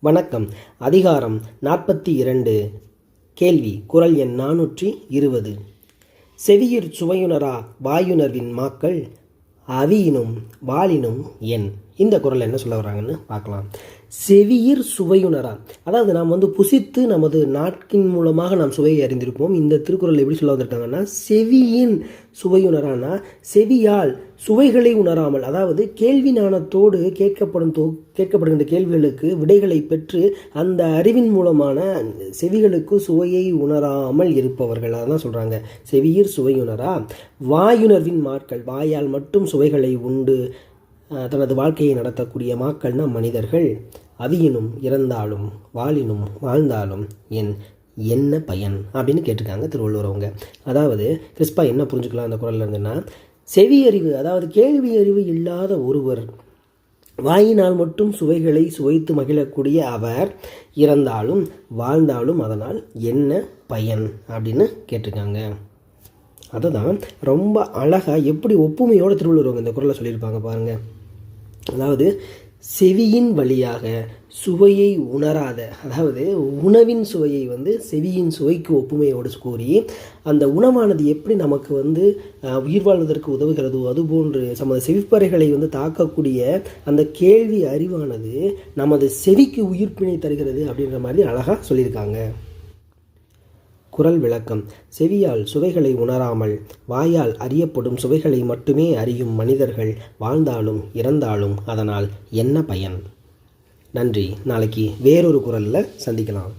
வணக்கம். அதிகாரம் நாற்பத்தி இரண்டு. கேள்வி. குரல் எண் நானூற்றி இருபது. செவியிற் சுவையுணரா வாயுணர்வின் மாக்கள் அவியினும் வாளினும் என். இந்த குரல் என்ன சொல்ல வராங்கன்னு பார்க்கலாம். செவியிர் சுவையுணரா அதாவது நாம் வந்து புசித்து நமது நாட்கின் மூலமாக நாம் சுவையை அறிந்திருப்போம். இந்த திருக்குறள் எப்படி சொல்ல வந்திருக்காங்கன்னா செவியின் சுவையுணரானா செவியால் சுவைகளை உணராமல் அதாவது கேள்வி ஞானத்தோடு கேட்கப்படும் தோ கேட்கப்படுகின்ற கேள்விகளுக்கு விடைகளை பெற்று அந்த அறிவின் மூலமான செவிகளுக்கு சுவையை உணராமல் இருப்பவர்கள். அதான் சொல்கிறாங்க செவியிர் சுவையுணரா? வாயுணர்வின் மாட்கள் வாயால் மட்டும் சுவைகளை உண்டு தனது வாழ்க்கையை நடத்தக்கூடிய மாக்கள்னா மனிதர்கள். அவியினும் இறந்தாலும் வாழினும் வாழ்ந்தாலும் என் என்ன பயன் அப்படின்னு கேட்டிருக்காங்க திருவள்ளுவர் அவங்க அதாவது கிறிஸ்பா என்ன புரிஞ்சுக்கலாம் அந்த குரலில் இருந்துன்னா செவியறிவு அதாவது கேள்வி அறிவு இல்லாத ஒருவர் வாயினால் மட்டும் சுவைகளை சுவைத்து மகிழக்கூடிய அவர் இறந்தாலும் வாழ்ந்தாலும் அதனால் என்ன பயன் அப்படின்னு கேட்டிருக்காங்க. அதுதான் ரொம்ப அழகாக எப்படி ஒப்புமையோடு திருவள்ளுவர் இந்த குரலை சொல்லியிருப்பாங்க பாருங்கள் அதாவது செவியின் வழியாக சுவையை உணராத அதாவது உணவின் சுவையை வந்து செவியின் சுவைக்கு ஒப்புமையோடு கூறி அந்த உணவானது எப்படி நமக்கு வந்து உயிர் வாழ்வதற்கு உதவுகிறதோ அதுபோன்று நமது செவிப்பறைகளை வந்து தாக்கக்கூடிய அந்த கேள்வி அறிவானது நமது செவிக்கு உயிர்ப்பினை தருகிறது அப்படின்ற மாதிரி அழகாக சொல்லியிருக்காங்க. குரல் விளக்கம். செவியால் சுவைகளை உணராமல் வாயால் அறியப்படும் சுவைகளை மட்டுமே அறியும் மனிதர்கள் வாழ்ந்தாலும் இறந்தாலும் அதனால் என்ன பயன்? நன்றி. நாளைக்கு வேறொரு குரலில் சந்திக்கலாம்.